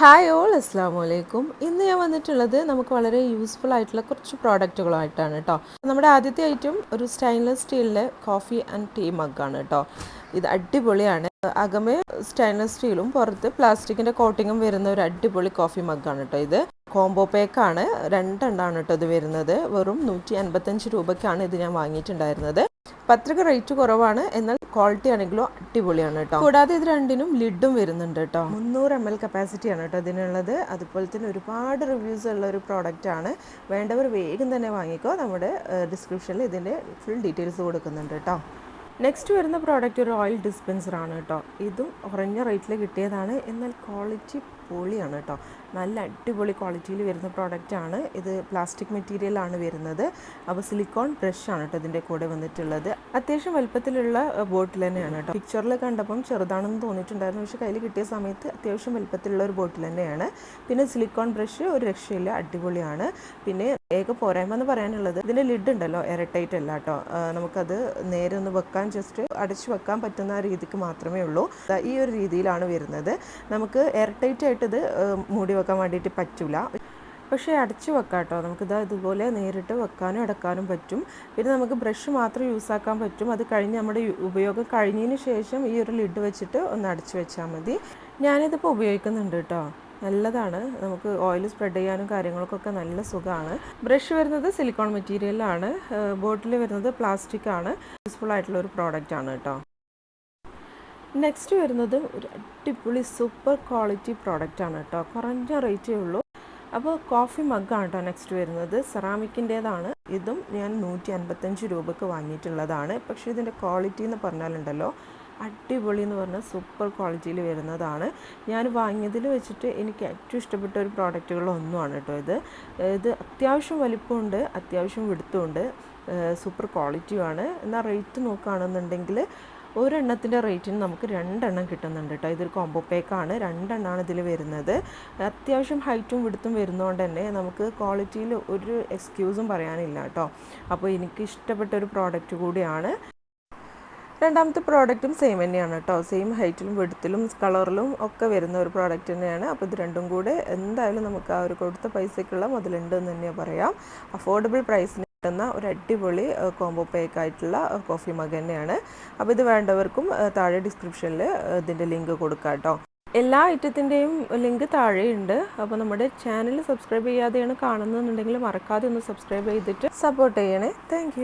Hi all അസ്സാം വലൈക്കും ഇന്ന് ഞാൻ വന്നിട്ടുള്ളത് നമുക്ക് വളരെ യൂസ്ഫുൾ ആയിട്ടുള്ള കുറച്ച് പ്രോഡക്റ്റുകളായിട്ടാണ് കേട്ടോ നമ്മുടെ ആദ്യത്തെ ഐറ്റം ഒരു സ്റ്റൈൻലെസ് സ്റ്റീലിലെ കോഫി ആൻഡ് ടീ മഗ്ഗാണ് കേട്ടോ ഇത് അടിപൊളിയാണ്. അകമേ സ്റ്റൈൻലെസ് സ്റ്റീലും പുറത്ത് പ്ലാസ്റ്റിക്കിന്റെ കോട്ടിങ്ങും വരുന്ന ഒരു അടിപൊളി കോഫി മഗ്ഗാണ് കേട്ടോ ഇത്. കോംബോ പാക്കാണ് രണ്ടെണ്ണമാണ് കേട്ടോ ഇത് വരുന്നത്. വെറും നൂറ്റി അൻപത്തഞ്ച് രൂപയ്ക്കാണ് ഇത് ഞാൻ വാങ്ങിയിട്ടുണ്ടായിരുന്നത്. പത്രിക റേറ്റ് കുറവാണ്. എന്നാൽ ക്വാളിറ്റി ആണെങ്കിലോ അടിപൊളിയാണ് കേട്ടോ. കൂടാതെ ഇത് രണ്ടിനും ലിഡും വരുന്നുണ്ട് കേട്ടോ. മുന്നൂറ് എം എൽ കപ്പാസിറ്റി ആണ് കേട്ടോ ഇതിനുള്ളത്. അതുപോലെ തന്നെ ഒരുപാട് റിവ്യൂസ് ഉള്ള ഒരു പ്രോഡക്റ്റ് ആണ്. വേണ്ടവർ വേഗം തന്നെ വാങ്ങിക്കോ. നമ്മുടെ ഡിസ്ക്രിപ്ഷനിൽ ഇതിന്റെ ഫുൾ ഡീറ്റെയിൽസ് കൊടുക്കുന്നുണ്ട് കേട്ടോ. നെക്സ്റ്റ് വരുന്ന പ്രോഡക്റ്റ് ഒരു ഓയിൽ ഡിസ്പെൻസർ ആണ് കേട്ടോ. ഇതും കുറഞ്ഞ റേറ്റിൽ കിട്ടിയതാണ്. എന്നാൽ ക്വാളിറ്റി പൊളിയാണ് കേട്ടോ. നല്ല അടിപൊളി ക്വാളിറ്റിയിൽ വരുന്ന പ്രോഡക്റ്റ് ആണ്. ഇത് പ്ലാസ്റ്റിക് മെറ്റീരിയലാണ് വരുന്നത്. അപ്പോൾ സിലിക്കോൺ ബ്രഷ് ആണ് കേട്ടോ ഇതിന്റെ കൂടെ വന്നിട്ടുള്ളത്. അത്യാവശ്യം വലുപ്പത്തിലുള്ള ബോട്ടിൽ തന്നെയാണ് കേട്ടോ. പിക്ചറിൽ കണ്ടപ്പം ചെറുതാണെന്ന് തോന്നിയിട്ടുണ്ടായിരുന്നു. പക്ഷേ കയ്യിൽ കിട്ടിയ സമയത്ത് അത്യാവശ്യം വലുപ്പത്തിലുള്ള ഒരു ബോട്ടിൽ തന്നെയാണ്. പിന്നെ സിലിക്കോൺ ബ്രഷ് ഒരു രക്ഷയില്ല. അടിപൊളിയാണ്. പിന്നെ ഏക പോരായ്മ എന്ന് പറയാനുള്ളത് ഇതിന്റെ ലിഡ് ഉണ്ടല്ലോ എയർടൈറ്റ് അല്ല കേട്ടോ. നമുക്കത് നേരെ ഒന്ന് വെക്കാൻ ജസ്റ്റ് അടച്ചു വെക്കാൻ പറ്റുന്ന രീതിക്ക് മാത്രമേ ഉള്ളൂ. ഈ ഒരു രീതിയിലാണ് വരുന്നത്. നമുക്ക് ഇരട്ടൈറ്റ് ഇത് മൂടി വെക്കാൻ വേണ്ടിയിട്ട് പറ്റില്ല പക്ഷേ അടച്ചു വെക്കാം കേട്ടോ നമുക്കിത് ഇതുപോലെ നേരിട്ട് വെക്കാനും അടക്കാനും പറ്റും. പിന്നെ നമുക്ക് ബ്രഷ് മാത്രം യൂസ് ആക്കാൻ പറ്റും. അത് കഴിഞ്ഞ് നമ്മുടെ ഉപയോഗം കഴിഞ്ഞതിന് ശേഷം ഈ ഒരു ലിഡ് വെച്ചിട്ട് ഒന്ന് അടച്ചു വെച്ചാൽ മതി. ഞാനിതിപ്പോൾ ഉപയോഗിക്കുന്നുണ്ട് കേട്ടോ നല്ലതാണ്. നമുക്ക് ഓയിൽ സ്പ്രെഡ് ചെയ്യാനും കാര്യങ്ങൾക്കൊക്കെ നല്ല സുഖമാണ് ബ്രഷ് വരുന്നത് സിലിക്കോൺ മെറ്റീരിയലാണ്. ബോട്ടിൽ വരുന്നത് പ്ലാസ്റ്റിക് ആണ് യൂസ്ഫുൾ ആയിട്ടുള്ള ഒരു പ്രോഡക്റ്റ് ആണ് കേട്ടോ നെക്സ്റ്റ് വരുന്നത് ഒരു അടിപൊളി സൂപ്പർ ക്വാളിറ്റി പ്രോഡക്റ്റ് ആണ് കേട്ടോ. കുറഞ്ഞ റേറ്റേ ഉള്ളൂ. അപ്പോൾ കോഫി മഗ്ഗാണ് കേട്ടോ നെക്സ്റ്റ് വരുന്നത്. സെറാമിക്കിന്റേതാണ് ഇതും ഞാൻ നൂറ്റി അൻപത്തഞ്ച് രൂപക്ക് വാങ്ങിയിട്ടുള്ളതാണ്. പക്ഷേ ഇതിന്റെ ക്വാളിറ്റി എന്ന് പറഞ്ഞാലുണ്ടല്ലോ അടിപൊളി എന്ന് പറഞ്ഞാൽ സൂപ്പർ ക്വാളിറ്റിയിൽ വരുന്നതാണ്. ഞാൻ വാങ്ങിയതിൽ വെച്ചിട്ട് എനിക്ക് ഏറ്റവും ഇഷ്ടപ്പെട്ട ഒരു പ്രോഡക്റ്റുകളൊന്നുമാണ് കേട്ടോ ഇത്. ഇത് അത്യാവശ്യം വലിപ്പമുണ്ട് അത്യാവശ്യം വിടുത്തുമുണ്ട് സൂപ്പർ ക്വാളിറ്റിയുമാണ് എന്നാൽ റേറ്റ് നോക്കുകയാണെന്നുണ്ടെങ്കിൽ ഒരെണ്ണത്തിന്റെ റേറ്റിന് നമുക്ക് രണ്ടെണ്ണം കിട്ടുന്നുണ്ട് കേട്ടോ. ഇതൊരു കോംബോ പേക്കാണ് രണ്ടെണ്ണമാണ് ഇതിൽ വരുന്നത്. അത്യാവശ്യം ഹൈറ്റും വിടുത്തും വരുന്നതുകൊണ്ട് തന്നെ നമുക്ക് ക്വാളിറ്റിയിൽ ഒരു എക്സ്ക്യൂസും പറയാനില്ല കേട്ടോ. അപ്പോൾ എനിക്ക് ഇഷ്ടപ്പെട്ട ഒരു പ്രോഡക്റ്റ് കൂടിയാണ്. രണ്ടാമത്തെ പ്രോഡക്റ്റും സെയിം തന്നെയാണ് കേട്ടോ. സെയിം ഹൈറ്റിലും വെടുത്തിലും കളറിലും ഒക്കെ വരുന്ന ഒരു പ്രോഡക്റ്റ് തന്നെയാണ്. അപ്പോൾ ഇത് രണ്ടും കൂടെ എന്തായാലും നമുക്ക് ആ ഒരു കൊടുത്ത പൈസയ്ക്കുള്ള മുതലുണ്ട് എന്ന് പറയാം. അഫോർഡബിൾ പ്രൈസിന് കിട്ടുന്ന ഒരു അടിപൊളി കോംബോ പേക്ക് ആയിട്ടുള്ള കോഫി മഗ് തന്നെയാണ്. അപ്പോൾ ഇത് വേണ്ടവർക്കും താഴെ ഡിസ്ക്രിപ്ഷനിൽ ഇതിന്റെ ലിങ്ക് കൊടുക്കാം കേട്ടോ എല്ലാ ഐറ്റത്തിന്റെയും ലിങ്ക് താഴെയുണ്ട്. അപ്പോൾ നമ്മുടെ ചാനൽ സബ്സ്ക്രൈബ് ചെയ്യാതെയാണ് കാണുന്നതെന്നുണ്ടെങ്കിൽ മറക്കാതെ ഒന്ന് സബ്സ്ക്രൈബ് ചെയ്തിട്ട് സപ്പോർട്ട് ചെയ്യണേ. താങ്ക്